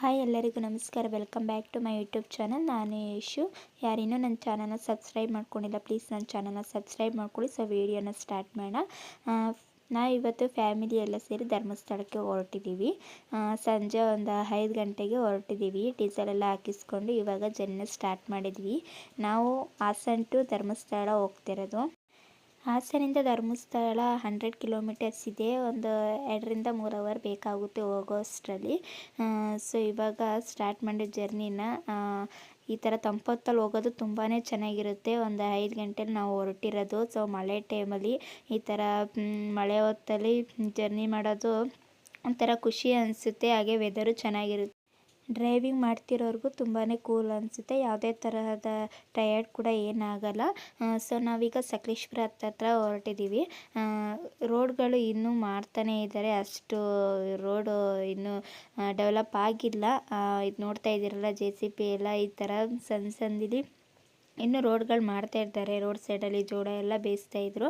Hi ಎಲ್ಲರಿಗೂ ನಮಸ್ಕಾರ. Welcome back to my YouTube channel ನಾನು ಯಶು ಯಾರಿನ್ನೂ ನನ್ನ ಚಾನಲ್ನ ಸಬ್ಸ್ಕ್ರೈಬ್ ಮಾಡ್ಕೊಂಡಿಲ್ಲ ಪ್ಲೀಸ್ ನನ್ನ ಚಾನಲ್ನ ಸಬ್ಸ್ಕ್ರೈಬ್ ಮಾಡ್ಕೊಳ್ಳಿ. ಸೊ ವೀಡಿಯೋನ ಸ್ಟಾರ್ಟ್ ಮಾಡೋಣ. ನಾ ಇವತ್ತು ಫ್ಯಾಮಿಲಿ ಎಲ್ಲ ಸೇರಿ ಧರ್ಮಸ್ಥಳಕ್ಕೆ ಹೊರಟಿದ್ದೀವಿ ಸಂಜೆ ಒಂದು ಐದು ಗಂಟೆಗೆ ಹೊರಟಿದ್ದೀವಿ ಡೀಸೆಲೆಲ್ಲ ಹಾಕಿಸ್ಕೊಂಡು ಇವಾಗ ಜರ್ನಿ ಸ್ಟಾರ್ಟ್ ಮಾಡಿದ್ವಿ. ನಾವು ಹಾಸನ್ ಟು ಧರ್ಮಸ್ಥಳ ಹೋಗ್ತಿರೋದು. ಹಾಸನಿಂದ ಧರ್ಮಸ್ಥಳ ಹಂಡ್ರೆಡ್ ಕಿಲೋಮೀಟರ್ಸ್ ಇದೆ. ಒಂದು ಎರಡರಿಂದ ಮೂರು ಅವರ್ ಬೇಕಾಗುತ್ತೆ ಹೋಗೋ ಅಷ್ಟರಲ್ಲಿ ಸೊ ಇವಾಗ ಸ್ಟಾರ್ಟ್ ಮಾಡಿದ ಜರ್ನಿನ ಈ ಥರ ತಂಪೊತ್ತಲ್ಲಿ ಹೋಗೋದು ತುಂಬಾ ಚೆನ್ನಾಗಿರುತ್ತೆ. ಒಂದು ಐದು ಗಂಟೆಲಿ ನಾವು ಹೊರಟಿರೋದು. ಸೊ ಮಳೆ ಟೈಮಲ್ಲಿ ಈ ಥರ ಮಳೆ ಹೊತ್ತಲ್ಲಿ ಜರ್ನಿ ಮಾಡೋದು ಒಂಥರ ಖುಷಿ ಅನಿಸುತ್ತೆ. ಹಾಗೆ ವೆದರು ಚೆನ್ನಾಗಿರುತ್ತೆ. ಡ್ರೈವಿಂಗ್ ಮಾಡ್ತಿರೋರಿಗೂ ತುಂಬಾ ಕೂಲ್ ಅನಿಸುತ್ತೆ. ಯಾವುದೇ ತರಹದ ಟಯರ್ಡ್ ಕೂಡ ಏನಾಗಲ್ಲ. ಸೊ ನಾವೀಗ ಸಕಲೇಶ್ಪುರ ಹತ್ತತ್ರ ಹೊರಟಿದ್ದೀವಿ ರೋಡ್ಗಳು ಇನ್ನೂ ಮಾಡ್ತಾನೆ ಇದ್ದಾರೆ ಅಷ್ಟು ರೋಡು ಇನ್ನೂ ಡೆವಲಪ್ ಆಗಿಲ್ಲ. ಇದು ನೋಡ್ತಾ ಇದ್ದೀರಲ್ಲ ಜೆ ಸಿ ಪಿ ಎಲ್ಲ ಈ ಥರ ಸಣ್ಣ ಸಣ್ಣದಿಲಿ ಇನ್ನು ರೋಡ್ಗಳು ಮಾಡ್ತಾ ಇರ್ತಾರೆ ರೋಡ್ ಸೈಡಲ್ಲಿ ಜೋಡ ಎಲ್ಲ ಬೇಯಿಸ್ತಾ ಇದ್ರು.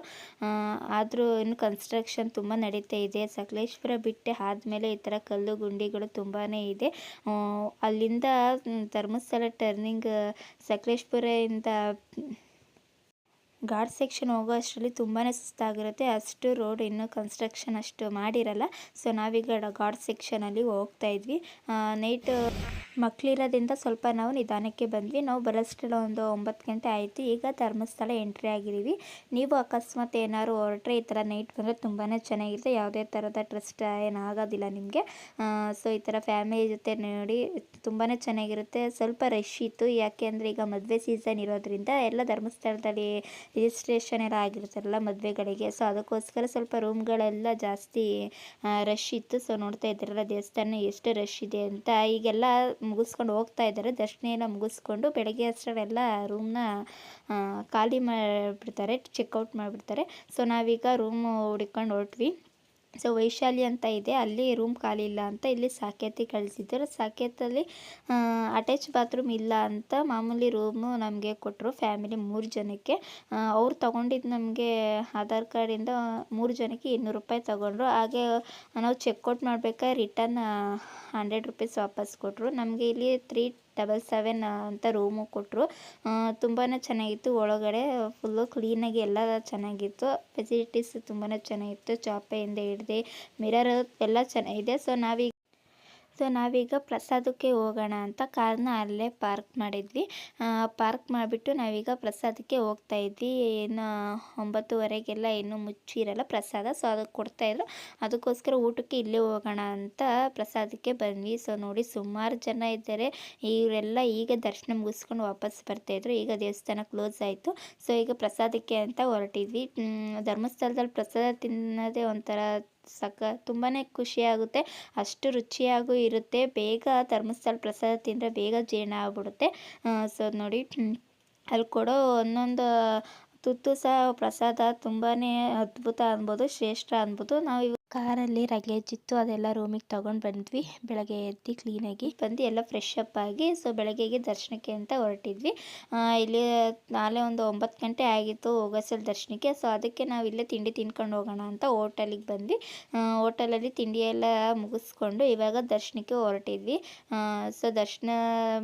ಆದರೂ ಇನ್ನು ಕನ್ಸ್ಟ್ರಕ್ಷನ್ ತುಂಬ ನಡೀತಾ ಇದೆ. ಸಕಲೇಶ್ವರ ಬಿಟ್ಟೆ ಆದಮೇಲೆ ಈ ಥರ ಕಲ್ಲು ಗುಂಡಿಗಳು ತುಂಬಾ ಇದೆ. ಅಲ್ಲಿಂದ ಧರ್ಮಸ್ಥಳ ಟರ್ನಿಂಗ್ ಸಕಲೇಶ್ಪುರದಿಂದ ಘಾಟ್ ಸೆಕ್ಷನ್ ಹೋಗೋ ಅಷ್ಟರಲ್ಲಿ ತುಂಬಾ ಸುಸ್ತಾಗಿರುತ್ತೆ. ಅಷ್ಟು ರೋಡ್ ಇನ್ನೂ ಕನ್ಸ್ಟ್ರಕ್ಷನ್ ಅಷ್ಟು ಮಾಡಿರಲ್ಲ. ಸೊ, ನಾವೀಗ ಘಾಟ್ ಸೆಕ್ಷನಲ್ಲಿ ಹೋಗ್ತಾ ಇದ್ವಿ. ನೈಟ್ ಮಕ್ಕಳಿರೋದ್ರಿಂದ ಸ್ವಲ್ಪ ನಾವು ನಿಧಾನಕ್ಕೆ ಬಂದ್ವಿ. ನಾವು ಬರೋಷ್ಟೆಲ್ಲ ಒಂದು ಒಂಬತ್ತು ಗಂಟೆ ಆಯಿತು. ಈಗ ಧರ್ಮಸ್ಥಳ ಎಂಟ್ರಿ ಆಗಿದ್ದೀವಿ. ನೀವು ಅಕಸ್ಮಾತ್ ಏನಾದ್ರು ಹೊರಟ್ರೆ ಈ ಥರ ನೈಟ್ ಬಂದರೆ ತುಂಬಾ ಚೆನ್ನಾಗಿರುತ್ತೆ. ಯಾವುದೇ ಥರದ ಟ್ರಸ್ಟ್ ಏನಾಗೋದಿಲ್ಲ ನಿಮಗೆ. ಸೊ, ಈ ಥರ ಫ್ಯಾಮಿಲಿ ಜೊತೆ ನೋಡಿ ತುಂಬಾ ಚೆನ್ನಾಗಿರುತ್ತೆ. ಸ್ವಲ್ಪ ರಶ್ ಇತ್ತು. ಯಾಕೆ ಅಂದರೆ ಈಗ ಮದುವೆ ಸೀಸನ್ ಇರೋದ್ರಿಂದ ಎಲ್ಲ ಧರ್ಮಸ್ಥಳದಲ್ಲಿ ರಿಜಿಸ್ಟ್ರೇಷನ್ ಎಲ್ಲ ಆಗಿರ್ತಾರಲ್ಲ ಮದುವೆಗಳಿಗೆ. ಸೊ ಅದಕ್ಕೋಸ್ಕರ ಸ್ವಲ್ಪ ರೂಮ್ಗಳೆಲ್ಲ ಜಾಸ್ತಿ ರಶ್ ಇತ್ತು. ಸೊ ನೋಡ್ತಾ ಇದ್ದಾರಲ್ಲ, ದೇವಸ್ಥಾನ ಎಷ್ಟು ರಶ್ ಇದೆ ಅಂತ. ಈಗೆಲ್ಲ ಮುಗಿಸ್ಕೊಂಡು ಹೋಗ್ತಾ ಇದ್ದಾರೆ. ದರ್ಶನ ಎಲ್ಲ ಮುಗಿಸ್ಕೊಂಡು ಬೆಳಗ್ಗೆ ಅಷ್ಟರಲ್ಲೆಲ್ಲ ರೂಮ್ನ ಖಾಲಿ ಮಾಡಿಬಿಡ್ತಾರೆ ಚೆಕ್ಔಟ್ ಮಾಡಿಬಿಡ್ತಾರೆ. ಸೊ ನಾವೀಗ ರೂಮ್ ಹುಡ್ಕೊಂಡು ಹೊರಟ್ವಿ. ಸೊ ವೈಶಾಲಿ ಅಂತ ಇದೆ. ಅಲ್ಲಿ ರೂಮ್ ಖಾಲಿ ಇಲ್ಲ ಅಂತ ಇಲ್ಲಿ ಸಾಕೇತಿ ಕಳಿಸಿದ್ರು. ಸಾಕೇತಲ್ಲಿ ಅಟ್ಯಾಚ್ ಬಾತ್ರೂಮ್ ಇಲ್ಲ ಅಂತ ಮಾಮೂಲಿ ರೂಮು ನಮಗೆ ಕೊಟ್ಟರು ಫ್ಯಾಮಿಲಿ ಮೂರು ಜನಕ್ಕೆ. ಅವ್ರು ತೊಗೊಂಡಿದ್ದು ನಮಗೆ ಆಧಾರ್ ಕಾರ್ಡಿಂದ ಮೂರು ಜನಕ್ಕೆ ಇನ್ನೂರು ರೂಪಾಯಿ ತೊಗೊಂಡ್ರು. ಹಾಗೆ ನಾವು ಚೆಕ್ಔಟ್ ಮಾಡಬೇಕಾ ರಿಟರ್ನ್ ಹಂಡ್ರೆಡ್ ರುಪೀಸ್ ವಾಪಸ್ ಕೊಟ್ಟರು ನಮಗೆ ಇಲ್ಲಿ ತ್ರೀ ಡಬಲ್ ಸೆವೆನ್ ಅಂತ ರೂಮು ಕೊಟ್ಟರು ತುಂಬಾ ಚೆನ್ನಾಗಿತ್ತು. ಒಳಗಡೆ ಫುಲ್ಲು ಕ್ಲೀನಾಗಿ ಎಲ್ಲ ಚೆನ್ನಾಗಿತ್ತು. ಫೆಸಿಲಿಟೀಸ್ ತುಂಬಾ ಚೆನ್ನಾಗಿತ್ತು. ಚಾಪೆಯಿಂದ ಹಿಡ್ದು, ಮಿರರ್ ಎಲ್ಲ ಚೆನ್ನಾಗಿದೆ. ಸೊ ನಾವೀಗ ಸೊ, ನಾವೀಗ ಪ್ರಸಾದಕ್ಕೆ ಹೋಗೋಣ ಅಂತ ಕಾರ್ನ ಅಲ್ಲೇ ಪಾರ್ಕ್ ಮಾಡಿದ್ವಿ. ಪಾರ್ಕ್ ಮಾಡಿಬಿಟ್ಟು ನಾವೀಗ ಪ್ರಸಾದಕ್ಕೆ ಹೋಗ್ತಾ ಇದ್ವಿ. ಏನು ಒಂಬತ್ತುವರೆಗೆಲ್ಲ ಇನ್ನೂ ಮುಚ್ಚಿರಲ್ಲ ಪ್ರಸಾದ. ಸೊ, ಅದಕ್ಕೆ ಕೊಡ್ತಾಯಿದ್ರು ಅದಕ್ಕೋಸ್ಕರ ಊಟಕ್ಕೆ ಇಲ್ಲೇ ಹೋಗೋಣ ಅಂತ ಪ್ರಸಾದಕ್ಕೆ ಬಂದ್ವಿ. ಸೊ, ನೋಡಿ ಸುಮಾರು ಜನ ಇದ್ದಾರೆ. ಇವರೆಲ್ಲ ಈಗ ದರ್ಶನ ಮುಗಿಸ್ಕೊಂಡು ವಾಪಸ್ ಬರ್ತಾಯಿದ್ರು ಈಗ ದೇವಸ್ಥಾನ ಕ್ಲೋಸ್ ಆಯಿತು. ಸೊ, ಈಗ ಪ್ರಸಾದಕ್ಕೆ ಅಂತ ಹೊರಟಿದ್ವಿ. ಧರ್ಮಸ್ಥಳದಲ್ಲಿ ಪ್ರಸಾದ ತಿನ್ನೋದೇ ಒಂಥರ ಸಕ ತುಂಬಾ ಖುಷಿಯಾಗುತ್ತೆ. ಅಷ್ಟು ರುಚಿಯಾಗೂ ಇರುತ್ತೆ. ಬೇಗ ಧರ್ಮಸ್ಥಳ ಪ್ರಸಾದ ತಿಂದರೆ ಬೇಗ ಜೀರ್ಣ ಆಗ್ಬಿಡುತ್ತೆ. ಸೊ ನೋಡಿ ಅಲ್ಲಿ ಕೊಡೋ ಒಂದೊಂದು ತುತ್ತು ಸಹ ಪ್ರಸಾದ ತುಂಬಾ ಅದ್ಭುತ ಅನ್ಬೋದು, ಶ್ರೇಷ್ಠ ಅನ್ಬೋದು. ನಾವು ಕಾರಲ್ಲಿ ಲಗೇಜ್ ಇತ್ತು ಅದೆಲ್ಲ ರೂಮಿಗೆ ತಗೊಂಡು ಬಂದ್ವಿ. ಬೆಳಗ್ಗೆ ಎದ್ದು ಕ್ಲೀನಾಗಿ ಬಂದು ಎಲ್ಲ ಫ್ರೆಶ್ ಅಪ್ ಆಗಿ ಸೊ ಬೆಳಗ್ಗೆಗೆ ದರ್ಶನಕ್ಕೆ ಅಂತ ಹೊರಟಿದ್ವಿ. ಇಲ್ಲಿ ನಾಳೆ ಒಂದು ಒಂಬತ್ತು ಗಂಟೆ ಆಗಿತ್ತು ಹೋಗಸಲ್ ದರ್ಶನಕ್ಕೆ ಸೊ ಅದಕ್ಕೆ ನಾವು ಇಲ್ಲೇ ತಿಂಡಿ ತಿನ್ಕೊಂಡು ಹೋಗೋಣ ಅಂತ ಹೋಟೆಲಿಗೆ ಬಂದ್ವಿ. ಹೋಟೆಲಲ್ಲಿ ತಿಂಡಿ ಎಲ್ಲ ಮುಗಿಸ್ಕೊಂಡು ಇವಾಗ ದರ್ಶನಕ್ಕೆ ಹೊರಟಿದ್ವಿ. ಸೊ ದರ್ಶನ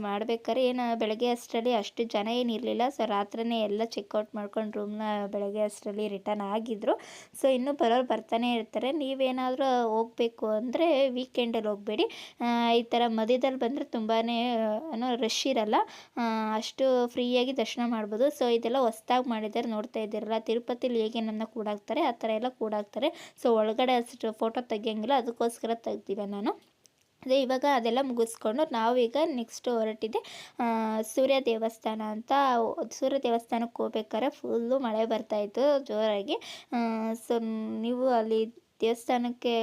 ಮಾಡ್ಬೇಕಾದ್ರೆ ಏನು, ಬೆಳಗ್ಗೆ ಅಷ್ಟರಲ್ಲಿ ಅಷ್ಟು ಜನ ಏನಿರಲಿಲ್ಲ ಸೊ ರಾತ್ರಿನೇ ಎಲ್ಲ ಚೆಕ್ಔಟ್ ಮಾಡ್ಕೊಂಡು ರೂಮ್ನ ಬೆಳಗ್ಗೆ ಅಷ್ಟರಲ್ಲಿ ರಿಟರ್ನ್ ಆಗಿದ್ರು. ಸೊ ಇನ್ನೂ ಬರೋರು ಬರ್ತಾನೆ ಇರ್ತಾರೆ. ನೀವೇನಾದರೂ ಹೋಗಬೇಕು ಅಂದರೆ ವೀಕೆಂಡಲ್ಲಿ ಹೋಗಬೇಡಿ. ಈ ಥರ ಮಧ್ಯದಲ್ಲಿ ಬಂದರೆ ತುಂಬಾ ಏನೋ ರಶ್ ಇರಲ್ಲ. ಅಷ್ಟು ಫ್ರೀಯಾಗಿ ದರ್ಶನ ಮಾಡ್ಬೋದು. ಸೊ ಇದೆಲ್ಲ ಹೊಸ್ದಾಗಿ ಮಾಡಿದ್ದಾರೆ ನೋಡ್ತಾ ಇದ್ದೀರಲ್ಲ. ತಿರುಪತಿಲಿ ಹೇಗೆ ನನ್ನ ಕೂಡಾಕ್ತಾರೆ ಆ ಥರ ಎಲ್ಲ ಕೂಡಾಕ್ತಾರೆ ಸೊ ಒಳಗಡೆ ಅಷ್ಟು ಫೋಟೋ ತೆಗಿಯಂಗಿಲ್ಲ, ಅದಕ್ಕೋಸ್ಕರ ತೆಗ್ದಿಲ್ಲ ನಾನು. ಅದೇ ಇವಾಗ ಅದೆಲ್ಲ ಮುಗಿಸ್ಕೊಂಡು ನಾವೀಗ ನೆಕ್ಸ್ಟ್ ಹೊರಟಿದೆ. ಸೂರ್ಯ ದೇವಸ್ಥಾನ ಅಂತ, ಸೂರ್ಯ ದೇವಸ್ಥಾನಕ್ಕೆ ಹೋಗ್ಬೇಕಾದ್ರೆ ಫುಲ್ಲು ಮಳೆ ಬರ್ತಾಯಿತ್ತು ಜೋರಾಗಿ. ಸೊ ನೀವು ಅಲ್ಲಿ ದೇವಸ್ಥಾನಕ್ಕೆ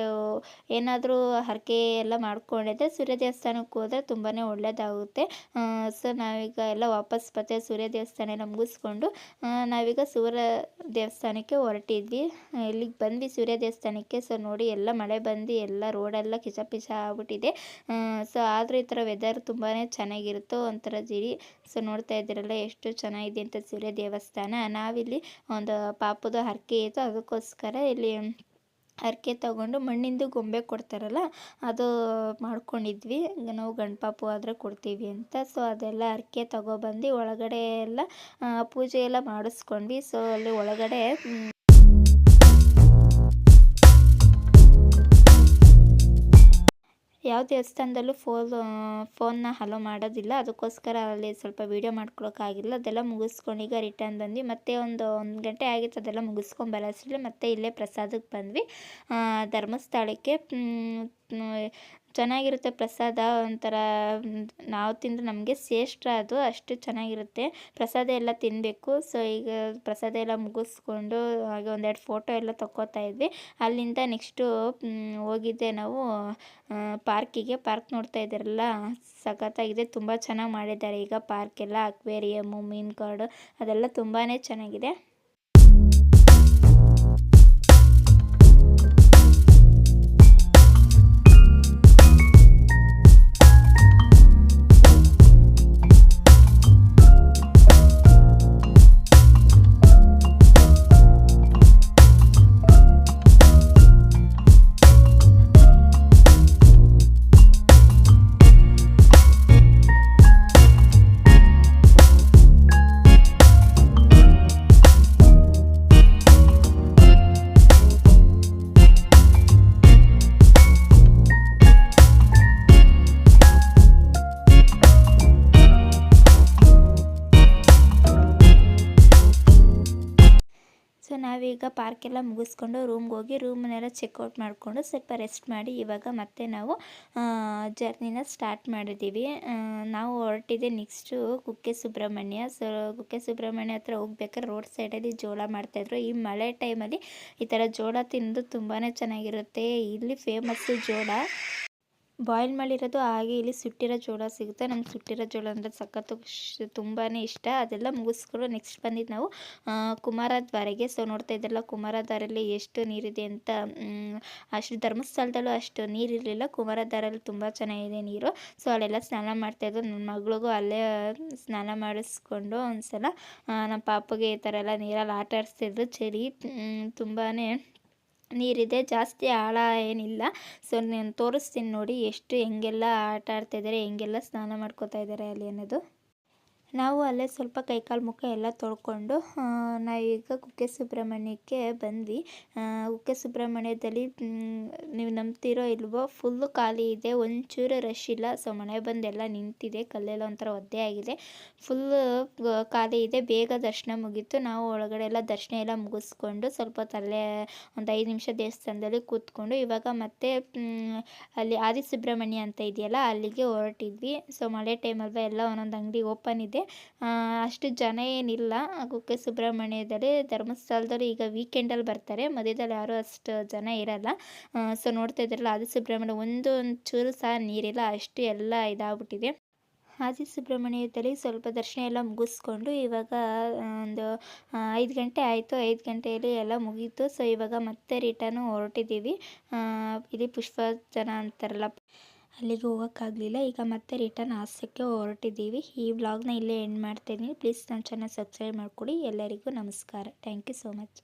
ಏನಾದರೂ ಹರಕೆ ಎಲ್ಲ ಮಾಡ್ಕೊಂಡಿದ್ರೆ ಸೂರ್ಯ ದೇವಸ್ಥಾನಕ್ಕೆ ಹೋದರೆ ತುಂಬಾ ಒಳ್ಳೆಯದಾಗುತ್ತೆ ಸೊ ನಾವೀಗ ಎಲ್ಲ ವಾಪಸ್ ಮತ್ತೆ ಸೂರ್ಯ ದೇವಸ್ಥಾನ ಎಲ್ಲ ಮುಗಿಸ್ಕೊಂಡು ನಾವೀಗ ಸೂರ್ಯ ದೇವಸ್ಥಾನಕ್ಕೆ ಹೊರಟಿದ್ವಿ. ಇಲ್ಲಿಗೆ ಬಂದ್ವಿ ಸೂರ್ಯ ದೇವಸ್ಥಾನಕ್ಕೆ. ಸೊ ನೋಡಿ ಎಲ್ಲ ಮಳೆ ಬಂದು ಎಲ್ಲ ರೋಡೆಲ್ಲ ಕಿಚ ಪಿಚ ಆಗ್ಬಿಟ್ಟಿದೆ. ಸೊ ಆದರೂ ಈ ಥರ ವೆದರ್ ತುಂಬಾ ಚೆನ್ನಾಗಿರುತ್ತೋ ಒಂಥರ ಜಿರಿ. ಸೊ ನೋಡ್ತಾ ಇದ್ದೀರಲ್ಲ ಎಷ್ಟು ಚೆನ್ನಾಗಿದೆ ಅಂತ ಸೂರ್ಯ ದೇವಸ್ಥಾನ. ನಾವಿಲ್ಲಿ ಒಂದು ಪಾಪದ ಹರಕೆ ಇತ್ತು. ಅದಕ್ಕೋಸ್ಕರ ಇಲ್ಲಿ ಹರಕೆ ತಗೊಂಡು ಮಣ್ಣಿಂದು ಗೊಂಬೆ ಕೊಡ್ತಾರಲ್ಲ, ಅದು ಮಾಡ್ಕೊಂಡಿದ್ವಿ. ನಾವು ಗಣಪಾಪು ಆದರೆ ಕೊಡ್ತೀವಿ ಅಂತ. ಸೊ ಅದೆಲ್ಲ ಹರಕೆ ತಗೊಬಂದು ಒಳಗಡೆ ಎಲ್ಲ ಪೂಜೆ ಎಲ್ಲ ಮಾಡಿಸ್ಕೊಂಡ್ವಿ. ಸೊ ಅಲ್ಲಿ ಒಳಗಡೆ ಯಾವ ದೇವಸ್ಥಾನದಲ್ಲೂ ಫೋನ್ ಫೋನ್ನ ಹಲೋ ಮಾಡೋದಿಲ್ಲ. ಅದಕ್ಕೋಸ್ಕರ ಅಲ್ಲಿ ಸ್ವಲ್ಪ ವೀಡಿಯೋ ಮಾಡ್ಕೊಳೋಕ್ಕಾಗಿಲ್ಲ. ಅದೆಲ್ಲ ಮುಗಿಸ್ಕೊಂಡು ಈಗ ರಿಟರ್ನ್ ಬಂದ್ವಿ. ಮತ್ತೆ ಒಂದು ಒಂದು ಗಂಟೆ ಆಗಿತ್ತು ಅದೆಲ್ಲ ಮುಗಿಸ್ಕೊಂಡು ಬರೋಷ್ಟರಲ್ಲಿ ಮತ್ತೆ ಇಲ್ಲೇ ಪ್ರಸಾದಕ್ಕೆ ಬಂದ್ವಿ. ಧರ್ಮಸ್ಥಳಕ್ಕೆ ಚೆನ್ನಾಗಿರುತ್ತೆ ಪ್ರಸಾದ ಒಂಥರ, ನಾವು ತಿಂದರೆ ನಮಗೆ ಶ್ರೇಷ್ಠ ಅದು, ಅಷ್ಟು ಚೆನ್ನಾಗಿರುತ್ತೆ. ಪ್ರಸಾದ ಎಲ್ಲ ತಿನ್ನಬೇಕು ಸೊ ಈಗ ಪ್ರಸಾದ ಎಲ್ಲ ಮುಗಿಸ್ಕೊಂಡು ಹಾಗೆ ಒಂದೆರಡು ಫೋಟೋ ಎಲ್ಲ ತಕ್ಕೋತಾ ಇದ್ವಿ. ಅಲ್ಲಿಂದ ನೆಕ್ಸ್ಟು ಹೋಗಿದ್ದೆ ನಾವು ಪಾರ್ಕಿಗೆ ಪಾರ್ಕ್ ನೋಡ್ತಾ ಇದ್ದೀರಲ್ಲ? ಸಖತ್ತಾಗಿದೆ. ತುಂಬ ಚೆನ್ನಾಗಿ ಮಾಡಿದ್ದಾರೆ. ಈಗ ಪಾರ್ಕೆಲ್ಲ ಅಕ್ವೇರಿಯಮ್ಮು ಮೀನು ಕಾಡು, ಅದೆಲ್ಲ ತುಂಬಾ ಚೆನ್ನಾಗಿದೆ. ಸೊ ಪಾರ್ಕ್ ಪಾರ್ಕೆಲ್ಲ ಮುಗಿಸ್ಕೊಂಡು ರೂಮ್ಗೆ ಹೋಗಿ ರೂಮನ್ನೆಲ್ಲ ಚೆಕ್ಔಟ್ ಮಾಡಿಕೊಂಡು ಸ್ವಲ್ಪ ರೆಸ್ಟ್ ಮಾಡಿ ಇವಾಗ ಮತ್ತೆ ನಾವು ಜರ್ನಿನ ಸ್ಟಾರ್ಟ್ ಮಾಡಿದ್ದೀವಿ. ನಾವು ಹೊರಟಿದೆ ನೆಕ್ಸ್ಟು ಕುಕ್ಕೆ ಸುಬ್ರಹ್ಮಣ್ಯ ಸೊ ಕುಕ್ಕೆ ಸುಬ್ರಹ್ಮಣ್ಯ ಹತ್ರ ಹೋಗ್ಬೇಕಾದ್ರೆ ರೋಡ್ ಸೈಡಲ್ಲಿ ಜೋಳ ಮಾಡ್ತಾಯಿದ್ರು ಈ ಮಳೆ ಟೈಮಲ್ಲಿ ಈ ಥರ ಜೋಳ ತಿಂದು ತುಂಬಾ ಚೆನ್ನಾಗಿರುತ್ತೆ. ಇಲ್ಲಿ ಫೇಮಸ್ಸು ಜೋಳ. ಬಾಯ್ಲ್ ಮಾಡಿರೋದು ಹಾಗೆ ಇಲ್ಲಿ ಸುಟ್ಟಿರೋ ಜೋಳ ಸಿಗುತ್ತೆ. ನಮ್ಗೆ ಸುಟ್ಟಿರೋ ಜೋಳ ಅಂದರೆ ಸಖತ್ತು ತುಂಬಾ ಇಷ್ಟ. ಅದೆಲ್ಲ ಮುಗಿಸ್ಕೊಂಡು ನೆಕ್ಸ್ಟ್ ಬಂದಿದ್ದು ನಾವು ಕುಮಾರದ್ವಾರೆಗೆ ಸೊ ನೋಡ್ತಾ ಇದ್ದಲ್ಲ ಕುಮಾರದ್ವಾರಲ್ಲಿ ಎಷ್ಟು ನೀರಿದೆ ಅಂತ ಅಷ್ಟು ಧರ್ಮಸ್ಥಳದಲ್ಲೂ ಅಷ್ಟು ನೀರಿರಲಿಲ್ಲ ಕುಮಾರದ್ವಾರಲ್ಲಿ ತುಂಬ ಚೆನ್ನಾಗಿದೆ ನೀರು. ಸೊ ಅಲ್ಲೆಲ್ಲ ಸ್ನಾನ ಮಾಡ್ತಾಯಿದ್ದು ನನ್ನ ಮಗಳಿಗೂ ಅಲ್ಲೇ, ಸ್ನಾನ ಮಾಡಿಸ್ಕೊಂಡು ಒಂದು ಸಲ ನಮ್ಮ ಪಾಪಗೆ ಈ ಥರ ಎಲ್ಲ ನೀರಲ್ಲಿ ಆಟ ಆಡಿಸ್ತಿದ್ರು. ಚಳಿ ತುಂಬಾ ನೀರಿದೆ, ಜಾಸ್ತಿ ಆಳ ಏನಿಲ್ಲ. ಸೊ ನಾನು ತೋರಿಸ್ತೀನಿ ನೋಡಿ, ಎಷ್ಟು ಹೆಂಗೆಲ್ಲ ಆಟ ಆಡ್ತಾಯಿದ್ದಾರೆ ಹೆಂಗೆಲ್ಲ ಸ್ನಾನ ಮಾಡ್ಕೋತಾ ಇದ್ದಾರೆ ಅಲ್ಲಿ ಅನ್ನೋದು. ನಾವು ಅಲ್ಲೇ ಸ್ವಲ್ಪ ಕೈಕಾಲು ಮುಖ ಎಲ್ಲ ತೊಳ್ಕೊಂಡು ನಾವೀಗ ಕುಕ್ಕೆ ಸುಬ್ರಹ್ಮಣ್ಯಕ್ಕೆ ಬಂದ್ವಿ. ಕುಕ್ಕೆ ಸುಬ್ರಹ್ಮಣ್ಯದಲ್ಲಿ ನೀವು ನಂಬ್ತಿರೋ ಇಲ್ವೋ ಫುಲ್ಲು ಖಾಲಿ ಇದೆ, ಒಂಚೂರು ರಶ್ ಇಲ್ಲ. ಸೊ ಮಳೆ ಬಂದೆಲ್ಲ ನಿಂತಿದೆ, ಕಲ್ಲೆಲ್ಲ ಒಂಥರ ಒದ್ದೆ ಆಗಿದೆ. ಫುಲ್ಲು ಖಾಲಿ ಇದೆ. ಬೇಗ ದರ್ಶನ ಮುಗೀತು. ನಾವು ಒಳಗಡೆ ಎಲ್ಲ ದರ್ಶನ ಎಲ್ಲ ಮುಗಿಸ್ಕೊಂಡು ಸ್ವಲ್ಪ ತಲೆ ಒಂದು ಐದು ನಿಮಿಷ ದೇವಸ್ಥಾನದಲ್ಲಿ ಕೂತ್ಕೊಂಡು, ಇವಾಗ ಮತ್ತೆ ಅಲ್ಲಿ ಆದಿ ಸುಬ್ರಹ್ಮಣ್ಯ ಅಂತ ಇದೆಯಲ್ಲ, ಅಲ್ಲಿಗೆ ಹೊರಟಿದ್ವಿ. ಸೊ ಮಳೆ ಟೈಮಲ್ವ ಎಲ್ಲ ಒಂದೊಂದು ಅಂಗಡಿ ಓಪನ್ ಇದೆ. ಅಷ್ಟು ಜನ ಏನಿಲ್ಲ. ಕುಕ್ಕೆ ಸುಬ್ರಹ್ಮಣ್ಯದಲ್ಲಿ ಧರ್ಮಸ್ಥಳದವರು ಈಗ ವೀಕೆಂಡಲ್ಲಿ ಬರ್ತಾರೆ. ಮಧ್ಯದಲ್ಲಿ ಯಾರೂ ಅಷ್ಟು ಜನ ಇರಲ್ಲ. ಸೊ ನೋಡ್ತಾ ಇದ್ರಲ್ಲ ಆದಿ ಸುಬ್ರಹ್ಮಣ್ಯ ಒಂದು ಚೂರು ಸಹ ನೀರಿಲ್ಲ. ಅಷ್ಟು ಎಲ್ಲ ಇದಾಗ್ಬಿಟ್ಟಿದೆ. ಆದಿ ಸುಬ್ರಹ್ಮಣ್ಯದಲ್ಲಿ ಸ್ವಲ್ಪ ದರ್ಶನ ಎಲ್ಲ ಮುಗಿಸ್ಕೊಂಡು ಇವಾಗ ಒಂದು ಐದು ಗಂಟೆ ಆಯಿತು. ಐದು ಗಂಟೆಯಲ್ಲಿ ಎಲ್ಲ ಮುಗೀತು. ಸೊ ಇವಾಗ ಮತ್ತೆ ರಿಟರ್ನು ಹೊರಟಿದ್ದೀವಿ. ಇಲ್ಲಿ ಪುಷ್ಪ ಜನ ಅಂತಾರಲ್ಲ. ಅಲ್ಲಿಗೆ ಹೋಗೋಕ್ಕಾಗಲಿಲ್ಲ. ಈಗ ಮತ್ತೆ ರಿಟರ್ನ್ ಹಾಸ್ಯಕ್ಕೆ ಹೊರಟಿದ್ದೀವಿ. ಈ ವ್ಲಾಗ್ನ ಇಲ್ಲೇ ಎಂಡ್ ಮಾಡ್ತಾಯಿದ್ದೀನಿ ಪ್ಲೀಸ್ ನನ್ನ ಚಾನಲ್ ಸಬ್ಸ್ಕ್ರೈಬ್ ಮಾಡಿಕೊಡಿ. ಎಲ್ಲರಿಗೂ ನಮಸ್ಕಾರ. Thank you so much